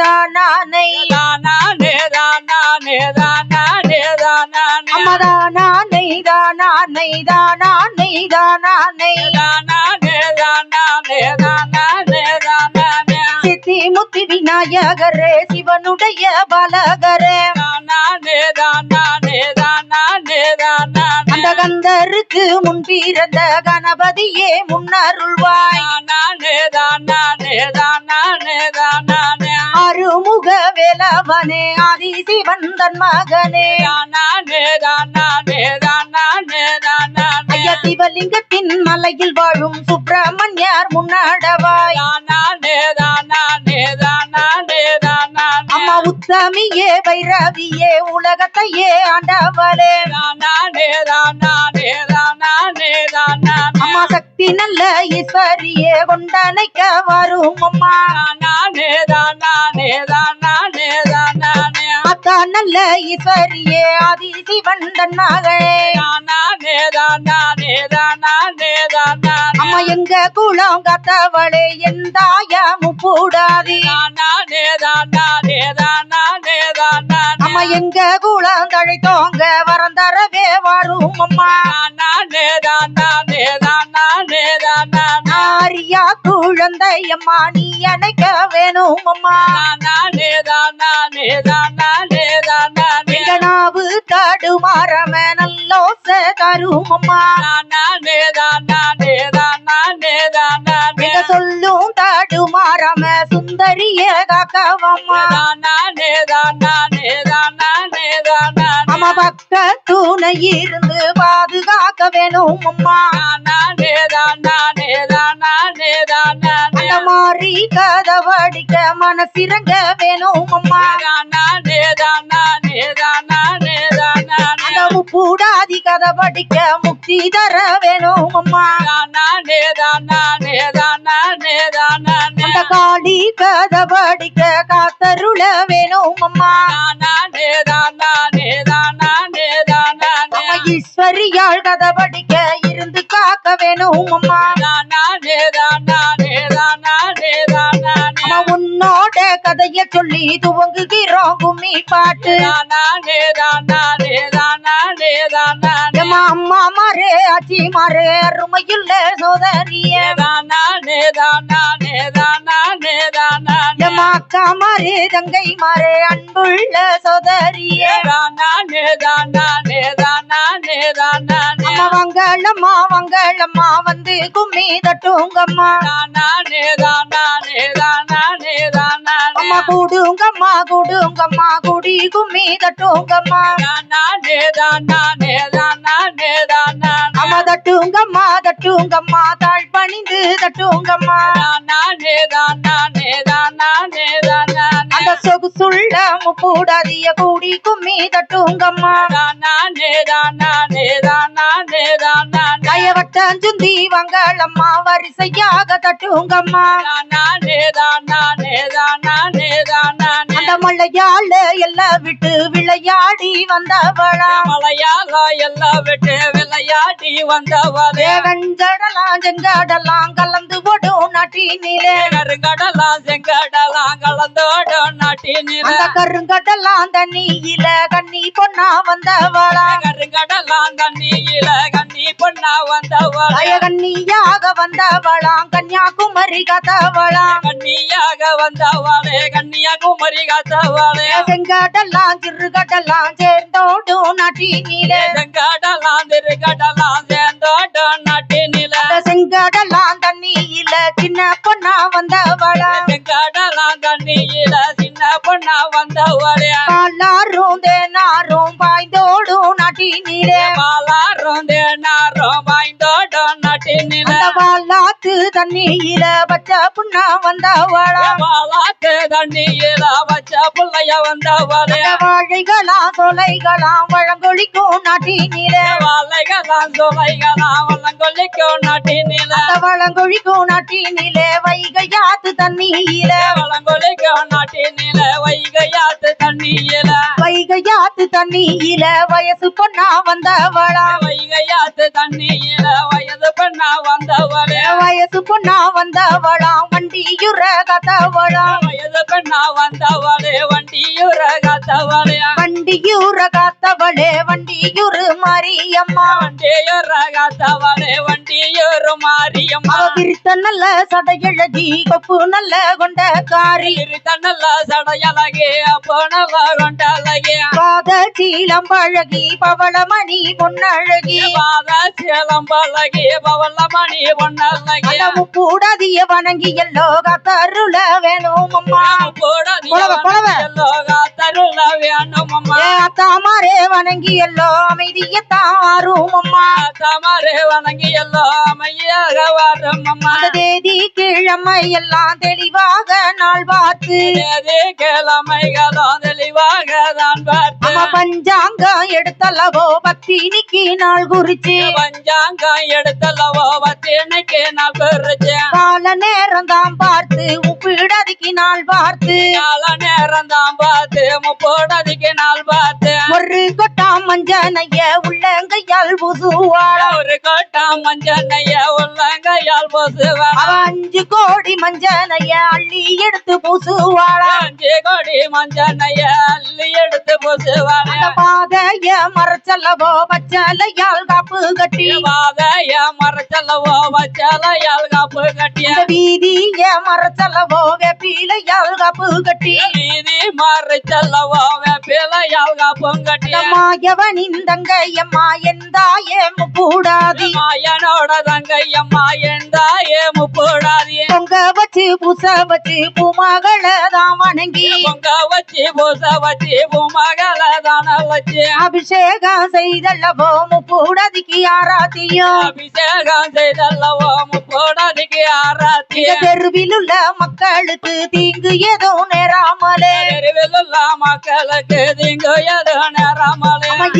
தானானை தானானே தானானே தானானே தானானே. அம்மா தானானை தானானை தானானை தானானை. தானானே தானானே தானானே தானானே. சித்தி முத்தி விநாயகரே சிவனுடைய பாலகரே. தானானே அந்த கந்தருக்கு முன் பிறந்த கணபதியே முன்னருள்வாய். தானானே தானானே தானானே தானானே அருமுக வேலவனே ஆதி சிவன் தன் மகனே தானானே தானானே தானானே தானானே ஐயா சிவலிங்கத்தின் மலையில் வாழும் சுப்பிரமணியார் முன்னடவாய். தானானே தானானே தானானே தானானே அம்மா உத்தமியே வைரவியே உலகத்தையே ஆண்டவளே. தானானே தானானே தானானே தானானே அம்மா சக்தி நல்ல ஈஸ்வரியே கொண்டனைக்க வரும் அம்மா தானானே தானானே தானானே தானானே அத்தா நல்ல ஈஸ்வரியே ஆதி சிவன் தன் மகளே தானானே தானானே தானானே தானானே அம்மா எங்க குளம் கத்தவளே எந்தாய முப்பூடாதி தானானே தானானே தானானே தானானே அம்மா எங்க குளம் தழைத்தோங்க வரம் தரவே வரும் அம்மா தானானே தானானே தானானே தானானே ஆரியா குழந்தை அம்மா நீ அணைக்க வேணும் அம்மா நாவு தடுமாறம நல்லோச தரும் அம்மா சொல்லும் தடுமாறம சுந்தரிய காக்கவம்மா அம்மா பக்க துணை இருந்து பாதுகாக்க வேணும் அம்மா மனசிறங்க வேணும் அம்மா. தானானே தானானே தானானே தானானே முக்தி தர வேணும் அம்மா. அந்த காளி கதை படிக்க காத்தருள வேணும் அம்மா தானானே கதை படிக்க இருந்து காக்க வேணும் அம்மா. கதைய சொல்லி துவங்குகிறோம் கும்மி பாட்டு. தானானே தானானே தானானே எம்மா அம்மா மாறே ஆச்சி மாறே அருமையுள்ள சோதரிய. தானானே தானானே தானானே எம்மா அக்கா மாறே தங்கை மாறே அன்புள்ள சோதரிய. தானானே தானானே தானானே அம்மா வங்களம்மா வங்களம்மா வந்து கும்மி தட்டுங்கம்மா. தானானே தானானே தானானே தானானே. அம்மா கூடுங்கம்மா கூடுங்கம்மா குடி கும்மி தட்டுங்கம்மா தானானே தானானே தானானே தானானே அம்மா தட்டுங்கம்மா தட்டுங்கம்மா தாழ் பணிந்து தட்டுங்கம்மா தானானே தானானே தானானே தானானே அந்த சொகுசுள்ள முப்பூடாதிய கூடி கும்மி தட்டுங்கம்மா தானானே தானானே தானானே தானானே கயவட்டம் சுந்தி வங்களம்மா வரிசையாக தட்டுங்கம்மா. தானானே தானானே தானானே தானானே அந்த மலையாள எல்லாம் விட்டு விளையாடி வந்தவளா. மலையாள எல்லாம் விட்டு விளையாடி வந்தவளே. வெங்கடலாம் செங்கடலாம் கலந்து போடும் நாட்டினிலே. கருங்கடலாம் செங்கடலாம் கலந்தோடும் நாட்டினில. அந்த கருங்கடலாம் தண்ணியில கண்ணி பொண்ணா வந்தவளா. கருங்கடலாம் தண்ணியில கண்ணி பொண்ணா வந்தவளே. கண்ணியாக வந்தவளாம் கன்னியாகுமரி கதவளாம் கண்ணியாக வந்தவளே கன்னியாகுமரி காத்தவளே. செங்கடலாம் சிறுகடலாம் சேர்ந்தோடும் நாட்டினிலே. செங்கடலாம் வந்தவளா? பாலாத்து தண்ணியில வச்ச பிள்ளைய வந்தவளே அந்த வாழைகளாம் சோலைகளாம் வழங்கொழிக்கும் நாட்டினிலே. வாழைகளாம் சோலைகளாம் வள்ளங்கொல்லிக்கும் நாட்டினில. அந்த வளங்கொழிக்கும் நாட்டினிலே வைகையாத்து தண்ணியில. வளங்கொலிக்கும் நாட்டினில வைகையாத்து தண்ணியில. வைகையாத்து தண்ணியில வயசு பொண்ணா வந்தவளா. வைகையாத்து தண்ணியில வயது பெண்ணா வந்த வந்தவளே வயசு பொண்ணா வந்தவளாம் வண்டியுற கத்தவளாம் வயது பெண்ணா வந்தவளே. வண்டியூர காத்தவளே வண்டியூர காத்தவளே வண்டியூரு மாரியம்மா. வண்டியூர காத்தவளே வண்டியூர் மாரியம்மா. விரித்த நல்ல சடையழகி கொப்பு நல்ல கொண்டக்காரி. தன்னல்ல சடையழகே அப்போ நல்ல கொண்டழகே. பாத சீலம் பழகி பவளமணி பொன்னழகி. பாத சேலம் பழகி பவல்லமணி பொன்னழகே. கூடாதிய வணங்கி எல்லோ கத்தருள வேணும் அம்மா கூட கொலவ, கொலவ. தருள வேணும் அம்மா ஏ அத்தாமாரே வணங்கி எல்லோ அமைதியத்தாரும் அம்மா தமரே வணங்கி எல்லாம் அமையாக வரும் அம்மா தேதி கிழமை எல்லாம் தெளிவாக நாள் பார்த்து. தேதி கிழமைகளும் தெளிவாக தான் பார்த்து. அம்மா பஞ்சாங்கம் எடுத்தல்லவோ பத்தினிக்கு நாள் குறிச்சு. பஞ்சாங்கம் எடுத்தல்லவோ பத்தினைக்கு நான் பெருச்சேன் கால நேரம் தான் பார்த்து உப்பிடதுக்கு நாள் பார்த்து. கால நேரம் தான் பார்த்து முப்போடதிக்கு நாள் பார்த்து ஒரு கொட்டாம் மஞ்சனைய உள்ளங்கையால் புசுவாளா. ஒரு கோட்டம் மஞ்சனைய உள்ளங்கையால் அவ அஞ்சு கோடி மஞ்சனைய அள்ளி எடுத்து பூசுவாளா. அஞ்சு கோடி மஞ்சனைய அள்ளி எடுத்து அந்த பாதைய மறைச்சல்லவோ பச்சலையால் காப்பு கட்டி. வாதைய மறைச்சல்லவோ வச்சலையால் காப்பு இந்த வீதிய மறைச்சல்லவோ வெப்பிலையால் காப்பு கட்டி. நீதி மறைச்சல்லவோ வேப்பிலையால் காப்பும் கட்டிய மாயவனின் தங்கையம்மா எந்தாயே கூடாதி மாயனோட தங்கையம்மா எந்தாயே முப்போடாதியே பொங்க வச்சு புச வச்சு பூமகள தான் வணங்கி. பொங்க வச்சு பூச வச்சு பூமகள தான வச்சு. அபிஷேகம் செய்தல்லவோ முக்கூடாதிக்கு ஆராத்தியும் அபிஷேகம் செய்தல்லவோ முப்போடாதிக்கு ஆராத்திய. தெருவில் உள்ள மக்களுக்கு தீங்கு எதுவும் நேராமலே. தெருவில் உள்ள மக்களுக்கு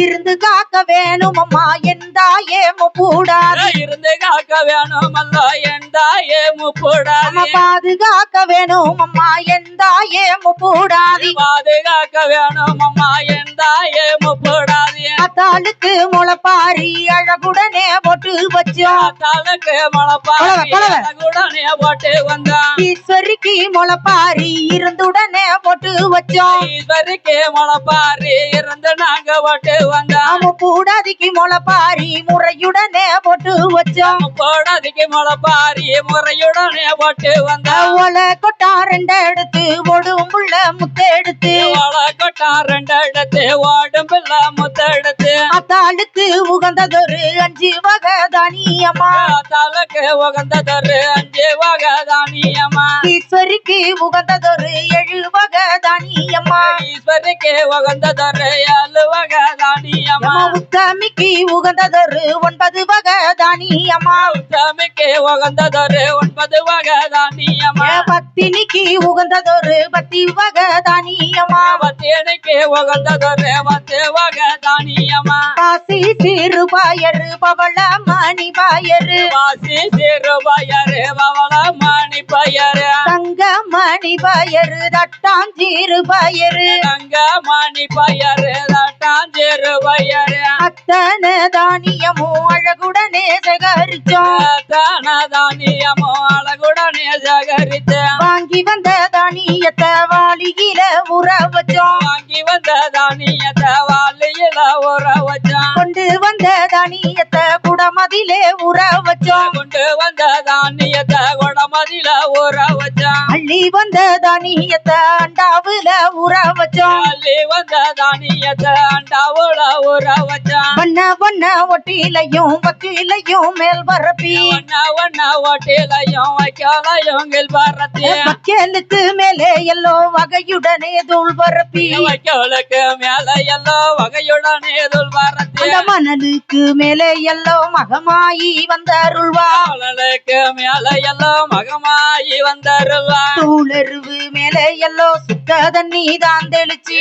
இருந்து காக்க வேணும் அம்மா எந்தாயே முக்கூடாதி இருந்து காக்க வேணும் அல்ல எந்தாயே நம்ம முப்போடாதி பாதுகாக்க வேணும் அம்மா எந்தாயே முக்கூடாதி பாதுகாக்க வேணும் அம்மா எந்தாயே முப்போடாதி அத்தாளுக்கு முளைப்பாரி அழகுடனே போட்டு வச்சோம் தாளுக்கு மழப்பாரி கொலவ, கொலவ. உடனே போட்டு வந்தான் ஈஸ்வரிக்கு முளைப்பாரி இருந்துடனே போட்டு வச்சோம் ஈஸ்வரிக்கு மழப்பாரி இருந்து நாங்க போட்டு வந்தோம் கூடாதிக்கு முளைப்பாரி முறையுடனே போட்டு வச்சோம் போடாதிக்கு மழப்பாரி முறையுடனே போட்டு வந்தோம் ஒலை கொட்டா ரெண்டு எடுத்து ஒடும் புள்ள முத்தெடுத்து வாழை கொட்டா ரெண்டு எடுத்து ஓடும் பிள்ளை முத்தெடுத்து அத்தாளுக்கு உகந்ததொரு அஞ்சு வகை தானியம்மா. தாளுக்கு உகந்ததொரு அஞ்சு வகை தானியம்மா. ஈஸ்வரிக்கு உகந்ததொரு ஏழு வகை தானியம்மா ஈஸ்வரிக்கு உகந்ததொரு ஏழு வகை தானியம்மா உத்தமிக்கு உகந்ததொரு ஒன்பது வகை தானியம்மா உத்தமிக்கு உகந்ததொரு ஒன்பது வகை தானியம்மா ஏ பத்தினிக்கு உகந்ததொரு பத்தி வகை தானியம்மா பத்தியனுக்கு உகந்ததொரு பத்து வகை தானியம்மா காசி சிறு பயரு பவள மணி பயரு. வாசி சிறு பயரு பவள மணி பயரு. தங்க மணி பயரு தட்டாஞ்சீரு பயரு. தங்க மணி பயரு தட்டாஞ்சிறு பயரு. அத்தனை தானியமும் அழகுடனே சேகரிச்சோம் தான தானியமோ அழகுடனே சேகரித்து வாங்கி வந்த தானியத்தை வாளியில உற வச்சோம். வாங்கி வந்த தானியத்தை வாளியில ஊற வச்சான் கொண்டு வந்த தானியத்தை குடமதிலே உற வச்சோம். கொண்டு வந்த தானியத்தை குடமதியில ஊற வச்சான் அள்ளி வந்த தானியத்தை அண்டாவுல உற வச்சோம். அள்ளி வந்த தானியத்தை அண்டாவுல ஊற வச்சான் வண்ண வண்ண ஒட்டிலையும் வக்கீலையும் மேல் பரப்பி ஒன்ன ஒன்ன ஓட்டிலையும் வைக்கலையும் கில்பாரத்தி வக்கேலுக்கு மேலே எல்லோ வகையுடனே தூள் பரப்பி வைக்கோலுக்கு மேல எல்லோ வகையுடனே துல்பாரத்தி அந்த மணலுக்கு மேலே எல்லோ மகமாயி வந்த அருள்வா அவளுக்கு மேல எல்லோ மகமாயி வந்தருவா தூளெருவு மேலே எல்லோ சுத்த தண்ணி தான் தெளிச்சு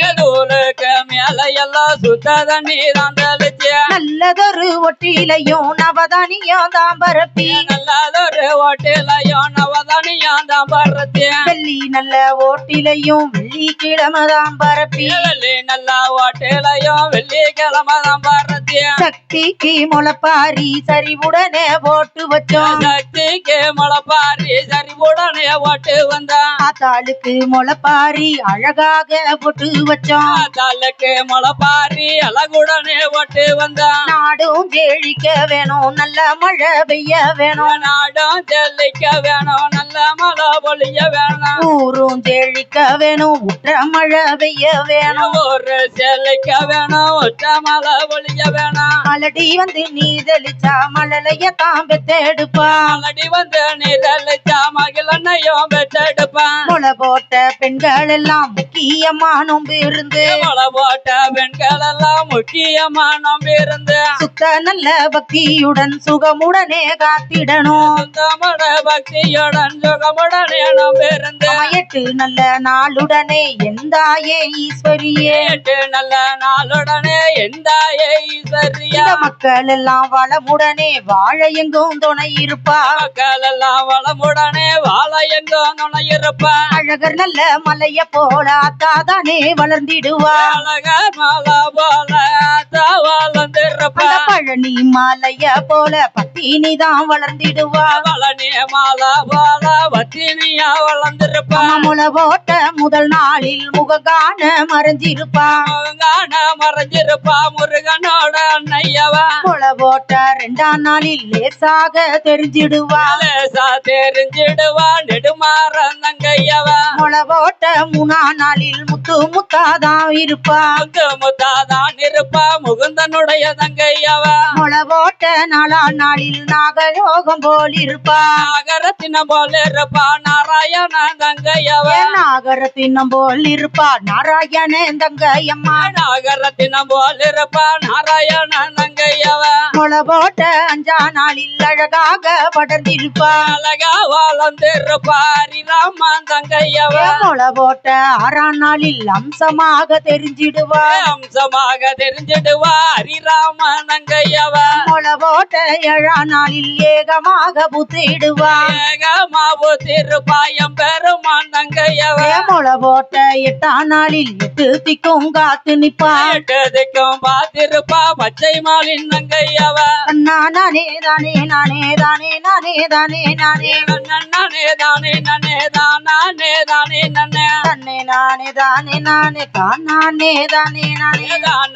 தூளுக்கு மேல எல்லோ சுத்த தண்ணி தான் தெளிச்சு நல்லதொரு ஒட்டிலையும் நவதானியம் தான் பரப்பி நல்லதொரு ஓட்டிலையும் நவதனியம் தான் பரத்தி வெள்ளி நல்ல ஓட்டிலையும் வெள்ளிக்கிழமைதான் பரப்பி வெள்ளி நல்லா ஓட்டலையும் வெள்ளிக்கிழமை தான் பாரதிய சக்திக்கு முளைப்பாரி சரிவுடனே போட்டு வச்சோம். சக்திக்கு முளைப்பாரி சரி உடனே ஓட்டு வந்தான் ஆத்தாளுக்கு முளைப்பாரி அழகாக போட்டு வச்சோம். தல்லுக்கு முளைப்பாரி அழகுடனே ஓட்டு வந்தான் நாடும் செழிக்க வேணும் நல்ல மழை பெய்ய வேணும். நாடும் செல்லிக்க வேணும் நல்ல மழை பொழிய வேணும். ஊரும் செழிக்க வேணும் உற்ற மழை பெய்ய வேணும். ஒரு செல்லிக்க வேணும் உச்ச மழை பொழிய வேணும். மலடி வந்து நீ தெளிச்சா மழலைய தான் பெத்தெடுப்பா மலடி வந்து நீரழிச்சா மகிழனையும் பெற்றெடுப்பான் முளை போட்ட பெண்கள் எல்லாம் முக்கியமா நோம்பு இருந்து மழை போட்ட பெண்கள் எல்லாம் முக்கியமா நம்பி இருந்து சுத்த நல்ல பக்தியுடன் சுகமுடனே காத்திடணும். சுத்தமட பக்தியுடன் சுகமுடனே நம்பி இருந்து எட்டு நல்ல நாளுடனே எந்தாயே ஈஸ்வரியே. எட்டு நல்ல நாளுடனே எந்தாயே ஈஸ்வரியா. மக்கள் எல்லாம் வளமுடனே வாழ எங்கும் துணை இருப்பா. மக்கள் எல்லாம் வளமுடனே வாழ எங்கும் துணை இருப்பான் அழகர் நல்ல மலைய போல அத்தாதானே வளர்ந்திடுவா வளர்ந்திருப்பான் பழனி மலைய போல பத்தினி தான் வளர்ந்திடுவா. பழனி மாலா போல வத்தினியா வளர்ந்திருப்பான் அம்மா முளை போட்ட முதல் நாளில் முககான மறைஞ்சிருப்பா. முருகன மறைஞ்சிருப்பா முருகனோட அன்னையவா. முளை போட்ட ரெண்டாம் நாளில் லேசாக தெரிஞ்சிடுவா. லேசா தெரிஞ்சிடுவா நெடுமாற நங்கையவா முளை போட்ட மூணாம் நாளில் முத்து முத்தாதான் இருப்பா முத்து முத்தாதான் இருப்பா. முகுந்தனுடைய தங்கையவா. முளை போட்ட நாலாம் நாளில் நாகயோகம் போல் இருப்பா நாகரத்தினம் போல இருப்பா. நாராயண தங்கையவா நாகரத்தினம் போல் இருப்பா. நாராயணன் தங்கையம்மா. நாகரத்தினம் போல இருப்பா. நாராயண தங்கையவா. முளை போட்ட அஞ்சா நாளில் அழகாக படர்ந்திருப்பா. அழகா வளர்ந்திருப்பா ஹரிராமன் தங்கையவா. ஏன் முளை போட்ட ஆறாம் நாளில் அம்சமாக தெரிஞ்சிடுவா. அம்சமாக தெரிஞ்சிடுவா. ஹரிராமன் தங்கையவா முளை போட்ட ஏழாம் நாளில் ஏகமாக புத்திடுவா. ஏகமா திருப்பாயம் பெருமான் தங்கையவா ஏன் முளை போட்ட எட்டாம் நாளில் எட்டு திக்கும் காத்து நிப்பா எட்டதுக்கும் பார்த்திருப்பா பச்சை மாலின் தங்கையவா நானே தானே நானே தானே நானே தானே நானே நன்னே தானே நானே தானே தானே நானே. தன்னை நானே தானே நானே தானே தானே நானே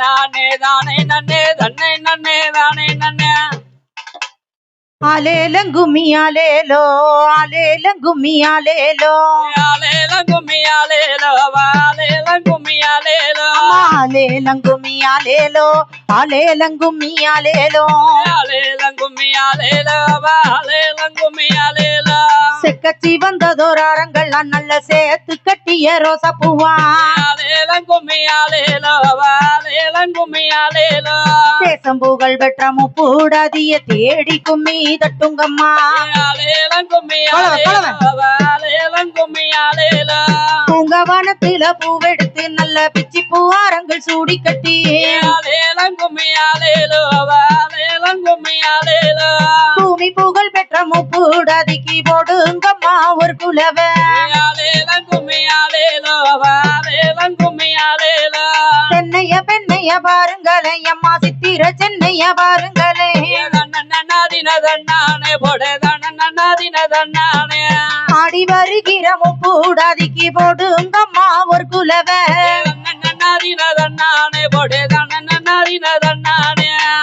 தானே தானே நன்னே தன்னை நன்னே தானே நன்னே செக்கச்சி வந்ததோர் அரங்கள் நல்ல சேர்த்து கட்டிய ரோசா பூவா. ஆலேலம் கும்மி ஆலேலோ ஆலேலம் கும்மி ஆலேலோ தேசம் புகழ் பெற்ற முப்பூடாதிய தேடி கும்மி தட்டுங்கம்மா. ஆலேலம் கும்மி பூவெடுத்து நல்ல பிச்சி பூவாரங்கள் சூடி கட்டி பூமி புகழ் பெற்ற முப்புடாதிக்கு போடுங்கம்மா ஒரு குலவ. பெண்ணைய பாருங்களே அம்மா சித்திர சென்னைய பாருங்களே. தன்னானே பொடே ஆடி வருகிற முப்பூடாதிக்கு போடுங்கம்மா ஒரு குலவ. தன்னானே பொடே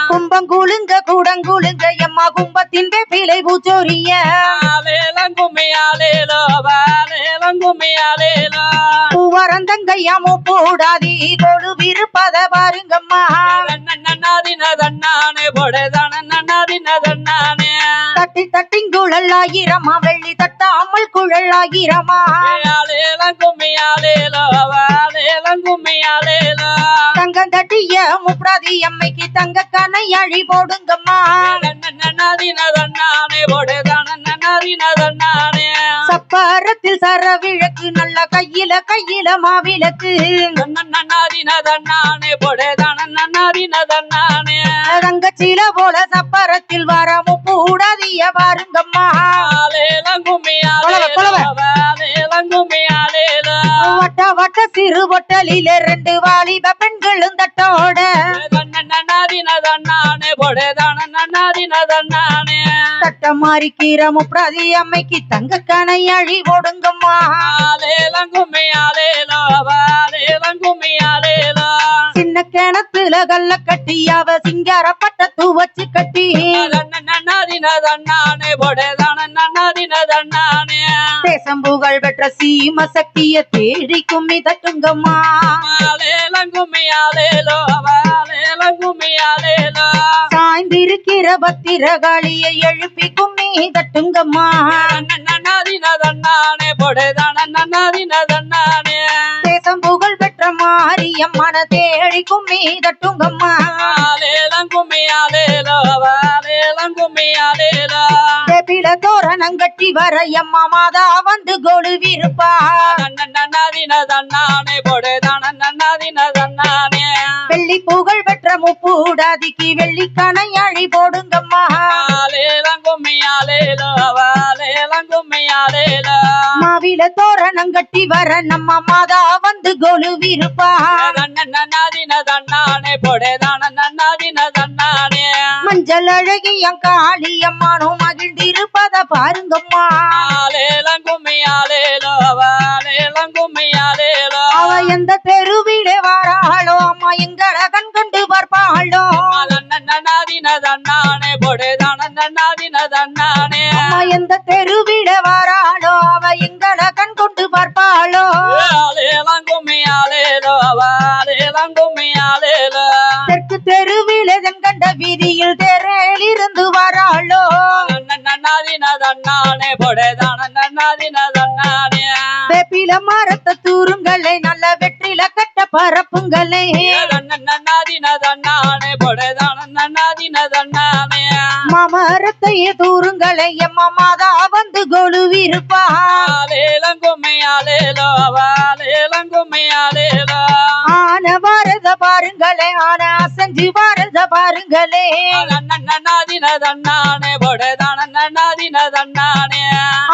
கும்பம் குலுங்க கூடங்குலுங்க எம்மா கும்பத்தின் வேப்பிலை பூச்சோரிய ஆலேலம் கும்மி ஆலேலோ விருப்பத பாருங்கம்மா. தன்னானே தட்டி தட்டிங்குழல் ஆயிரமா வெள்ளி தட்டாமல் குழல் தங்கம் தட்டிய முப்ராதி அம்மைக்கு தங்க கனை அழி போடுங்கம்மா. சப்பாரத்தில் சர விளக்கு நல்ல கையில கையில மாவிளக்கு தங்கச்சில போல சப்பாரத்தில் வர கூடாதிய வாரு வட்ட வட்ட சிறு பொட்டலிலே ரெண்டு வாலிப பெண்களும் தட்டோட. தட்ட மாறி கீரை முப்ராதி அம்மைக்கு தங்க கனை அழி போடுங்கம்மா ஆலேலங்கும்மி ஆலேலோ ஆலேலங்கும்மி ஆலேலோ சின்ன கிணத்துல கல்ல கட்டி அவ சிங்கார பட்டத்து வச்சு கட்டி தன்னன்னாதின தேசம் புகழ் பெற்ற சீம சக்திய தேடி கும்மி தட்டுங்கம்மா சாய்ந்திருக்கிற பத்திரகாளியை எழுப்பி கும்மி தட்டுங்கம்மா தேசம் புகழ் பெற்ற மாரியம்மன தேடி கும்மி தட்டுங்கம்மா ஆலேலங்கும்மி ஆலேலோ எம்மா மாதா வந்து கொழுவிருப்பா. தன்னானே பொடே தன்னானே வெள்ளி புகழ் பெற்ற முப்பூடாதிக்கு வெள்ளி கணையாழி போடுங்கம்மா. மாவில தோரணம் கட்டி வர நம்ம மாதா வந்து கொழுவிருப்பா. தன்னானே பொடே தன்னானே மஞ்சள் அழகிய காளியம்மானும் மகிழ்ந்திருப்பத பாருங்கம்மா. ஆலேலங்கும்மி ஆலேலோ ஆலேலங்கும்மி ஆலேலோ அவ எந்த தெருவிலே வாராளோ அம்மா எங்களை கண் கண்டு பார்ப்பாளோ. நன்னாதின தன்னானே பொடே தானன்னாதின தன்னானே அம்மா எந்த தெருவிலே பரப்புங்களே. மாமரத்தையே தூருங்களே எம்மா மாதா வந்து கொழுவிருப்பா. ஆன வரத பாருங்களே ஆன அசஞ்சு வரத பாருங்களே. நன்னாதின தன்னானே பொடே தானன்னாதின தன்னானே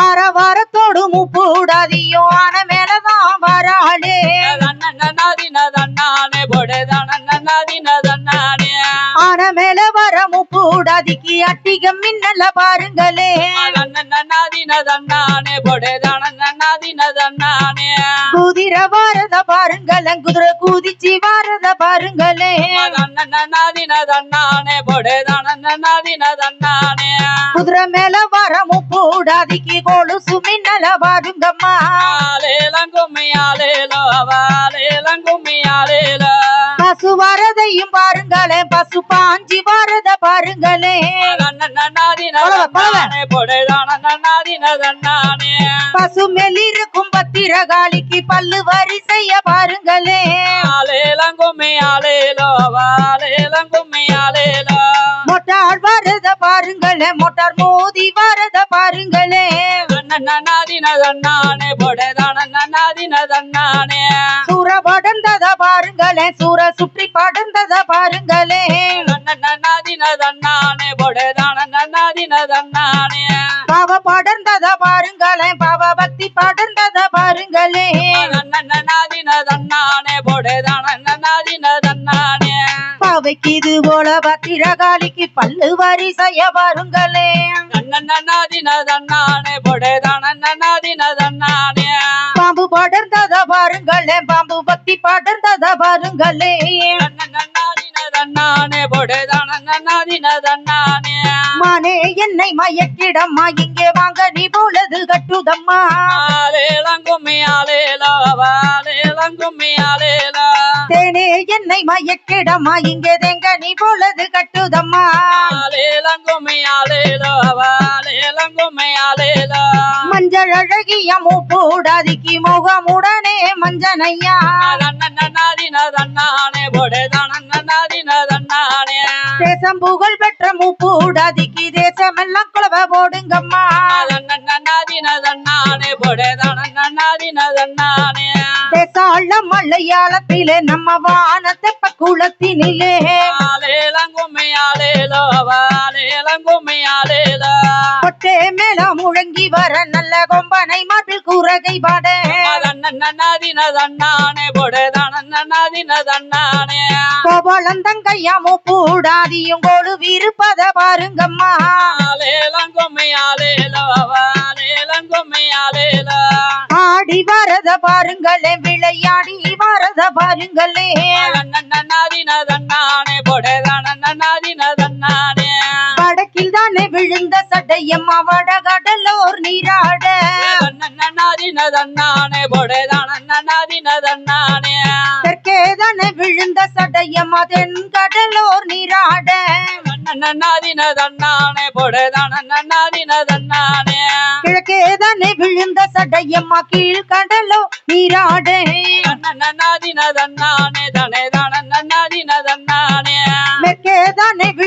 ஆற வாரத்தோடு முப்பூடாதியோ ஆன மேலதான் வராளே. அட்டிகம் மின்னல பாருங்களே. நன்னாதின தன்னானே பொடே தானன்னாதின தன்னானே குதிர வரத பாருங்களே குதிரை குதிச்சு வரத பாருங்களே. நன்னாதின தன்னானே பொடே தானன்னாதின தன்னானே குதிரை மேல வர முப்பூடாதிக்கு கொலுசு மின்னல பாருங்கம்மா ஆலேலங்கும்மி ஆலேலோ ஆலேலங்கும்மி ஆலேலோ பசு வரதையும் பாருங்களே பசு பாஞ்சி வரத பாருங்களே. பசு மேலிருக்கும் பத்திரகாளிக்கு பல்லு வரிசைய பாருங்களே. ஆலேலங்கும்மி ஆலேலோ ஆலேலங்கும்மி ஆலேலோ மொட்டார் வரத பாருங்களே மொட்டார் மோதி வரத பாருங்களே. நன்னாதின தன்னானே பொடே தானன்னாதின தன்னானே சூற படர்ந்தத பாருங்களே சூற சுற்றி படர்ந்தத பாருங்களே. நன்னாதின தன்னானே பொடே தானன்னாதின தன்னானே பாவ படர்ந்தத பாருங்களே பாவ பக்தி படர்ந்தத பாருங்களே. நன்னாதின தன்னானே பொடே தானன்னாதின தன்னானே பாவைக்கு இது போல பத்திரகாளிக்கு பல்லு வரிசைய பாருங்களே. நன்னாதின தன்னானே பொடே தானன்னாதின தன்னானே பாம்பு படர்ந்தத பாருங்களே பாம்பு பக்தி படர்ந்தத பாருங்களே. மானே என்னை மயக்கிடம்மா இங்கே வாங்க நீ போலது கட்டுதம்மா. தேனே என்னை மயக்கிடம்மா இங்கே தேங்க நீ போலது கட்டுதம்மா. ஆலேலங்கும்மி ஆலேலோ மஞ்சள் அழகிய மூப்பூடாதிக்கு முகமுடனே மஞ்சனையா. தேசம் புகழ் பெற்ற மூப்பூடாதிக்கு தேசமெல்லாம் குலவ போடுங்கம்மா. தேசாள மலையாளத்திலே நம்ம வானத்தை குளத்தினிலே ஆலேலங்கும்மையாலேலோ வாலேலங்கும்மையாலேலோ கொட்டே மேல முழங்கி வர நல்ல கொம்பனை மாட்டில் கூறகை பாட. நன்னாதின தன்னானே பொடேதான நன்னாதின தன்னானே கோபாலந்தங்கையா மூப்பூடாதியும் கோடு விருப்பத பாருங்கம்மா ஆடி வரத பாருங்களே விளையாடி வரத பாருங்களே. நன்னாதின தன்னானே பொடேதான வடக்கில் தானே விழுந்த சடையம்மா வடகடலோர் நீராட. நன்னாதின தன்னானே பொடேதான நன்னாதின தன்னானே தெற்கே தானே விழுந்த சடையம்மா தென்கடலோர் நீராட. நன்னாதின தன்னானே பொடேதான நன்னாதின தன்னானே கிழக்கே தானே விழுந்த சடையம்மா கீழ்கடலோ நீராட. நன்னாதின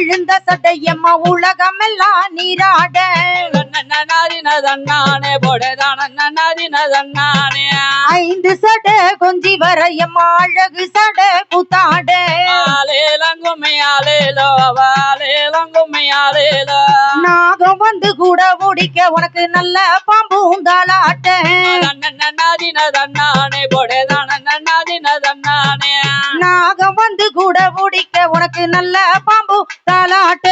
விழுந்த சடையம்மா உலகமெல்லாம் நீராட. தன்னானே பொடேதான ஐந்து சட கொஞ்சி வரையம்மா அழகு சட ஆலேலோ நாகம் வந்து கூட முடிக்க உனக்கு நல்ல பாம்பும் தாளாட்ட தன்னானே பொடேதான நாகம் வந்து கூட முடிக்க உனக்கு நல்ல பாம்பு தாளாட்ட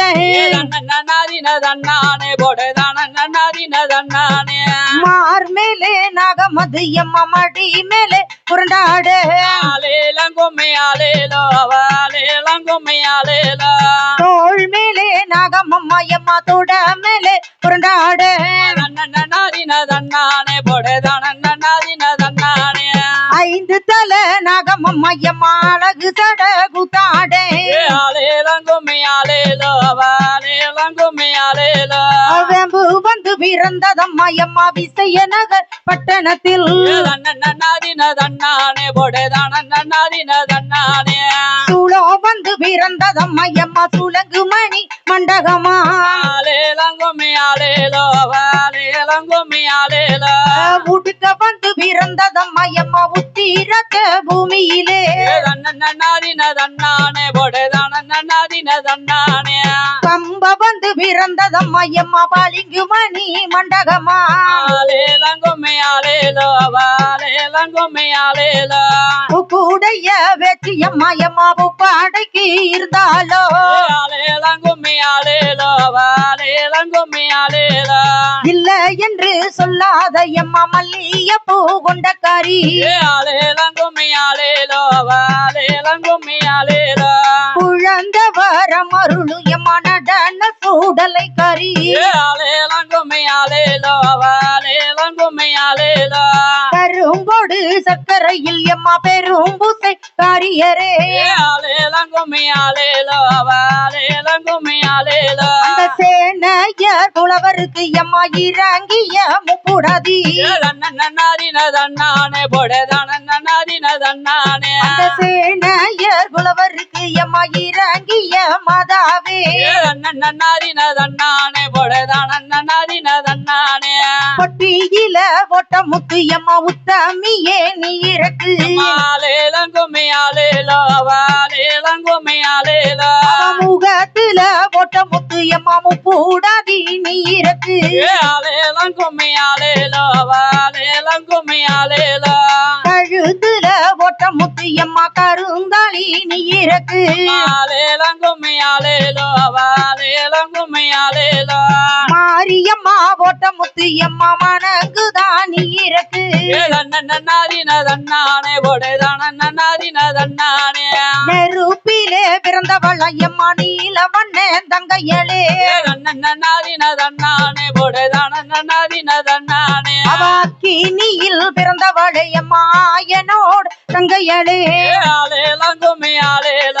தன்னானே பொடேதான மார் மேலே நாகம் வந்து எம்மா மடி மேலே புரண்டாட. ஆலேலங்கும்மை ஆலேலோ வாலேலங்கும்மை ஆலேலோ தோள் மேலே நாகம் அம்மா எம்மா தொட மேலே புரண்டாட. தன்னானே பொடேதான ஐந்து தலை நாகம் அம்மா எம்மா அழகு சட கூத்தாட ஆலேலங்கும்மை ஆலேலோ வாலேலங்கும்மை ஆலேலோ வெம்பு வந்து பிறந்ததம்மா எம்மா விசைய நகர் பட்டணத்தில். சூளோ வந்து பிறந்ததம்மா எம்மா சுலங்கு மணி மண்டகமா. உடுக்க வந்து பிறந்ததம்மா எம்மா உத்திரத்த பூமியிலே. கம்ப வந்து பிறந்ததம்மா எம்மா பாலிங்கு மணி மண்டகமா ஆலேலங்கும்மை ஆலேலோ வாலேலங்கும்மை ஆலேலோ கூடைய வெற்றி அம்மா எம்மா பாடைக்கு இருந்தாலோ? இல்ல என்று சொல்லாத எம்மா மல்லிய பூ வாலேலங்கும்மை ஆலேலோ குழந்த வரம் அருளும் எம்மா நடன சூடலை கரி ஆலேலங்கும்மை ஆலேலோ சக்கரையில் எம்மா பெரும் பூசை காரியரே. அந்த சேனையர் புலவருக்கு எம்மா இறங்கிய முப்புடாதி. அந்த சேனையர் புலவருக்கு எம்மா இறங்கிய மாதாவே. பொடேதான நன்னாதின தன்னானே பொட்டியில போட்ட முத்து எம்மா உத்தமியே நீ இறக்கு. முகத்துல போட்ட முத்து எம்மா முப்பூடாதி நீ இறக்கு. கழுத்துல போட்ட முத்து எம்மா கருந்தாளி நீ இறக்கு. மாரியம்மா போட்ட முத்து எம்மா மணங்குதான் இறக்கு. நன்னாதின தன்னானே பொடேதான நன்னாதின தன்னானே நெருப்பிலே பிறந்தவள் எம்மா நீலவண்ணே தங்கையளே. நன்னாதின தன்னானே பொடேதான நன்னாதின தன்னானே அவாக்கினியில் பிறந்தவளே எம்மா ஆயனோடு தங்கையளே. ஆலேலங்கும்மை ஆலேலோ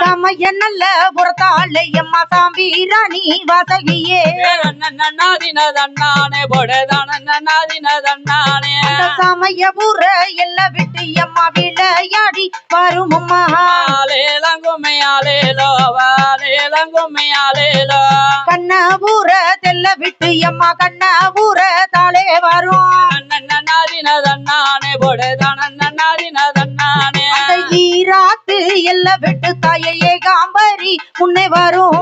சமய நல்ல புறத்தாளை எம்மா சாம்பி ராணி வாசகியே. நன்னாதின தன்னானே பொடதான சமயபுர எல்ல விட்டு எம்மா விளையாடி வரும் கண்ணபுர தெல்ல விட்டு எம்மா கண்ணபுர தாளே வரும். நன்னாதின தன்னானே பொடதான ஈராத்து எல்ல விட்டு தாயை ஏகாம்பரி முன்னே வரும்.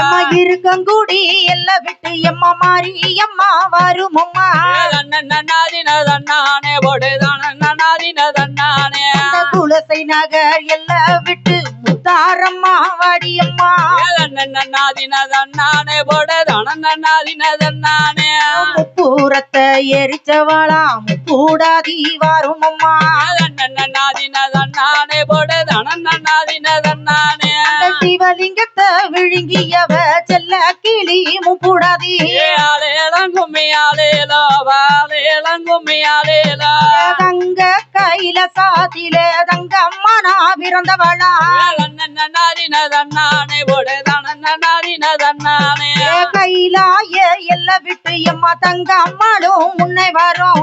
எம்மா இருக்கங்குடி எல்ல விட்டு எம்மா மாறி எம்மா வரும் அம்மா நன்னாதின தன்னானே பொடதான நன்னாதின தன்னானே அந்த குலசை நகர் எல்ல விட்டு முத்தாரம்மா வாடி அம்மா நன்னாதின தன்னானே பொடதான முப்பூரத்தை எரிச்சவாளா முக்கூடாதி வரும் அம்மா தன்னானே பொடதான சிவலிங்கத்தை விழுங்கியவ செல்ல கிளி முக்கூடாதி ஏ ஆலேலங்கும்மி ஆலேலோ வாலேலங்கும்மி ஆலேலோ தங்க கையில சாதியில தங்க அம்மா நான் பிறந்தவளா? கையிலாய எல்ல விட்டு எம்மா தங்க அம்மாளும் முன்னை வரும்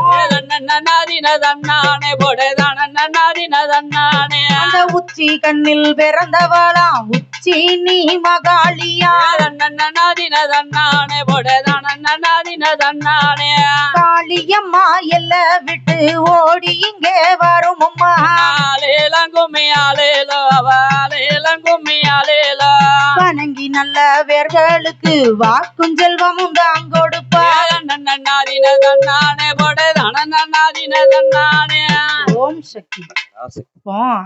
அந்த உச்சி கண்ணில் பிறந்தவளா? உச்சி நீ மகாளியா காளியம்மா எல்ல விட்டு ஓடி இங்கே வரும் அம்மா. வணங்கி நல்ல வேர்களுக்கு வாக்கும் செல்வமும் தான் கொடுப்பா. நன்னாதின தன்னானே பொடதான நன்னாதின தன்னானே ஓம் சக்தி.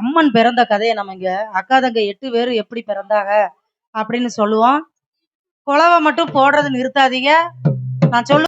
அம்மன் பிறந்த கதையை நம்ம இங்க அக்கா தங்க எட்டு பேர் எப்படி பிறந்தாங்க அப்படின்னு சொல்லுவோம். குலவை மட்டும் போடுறது நிறுத்தாதீங்க. நான் சொல்லு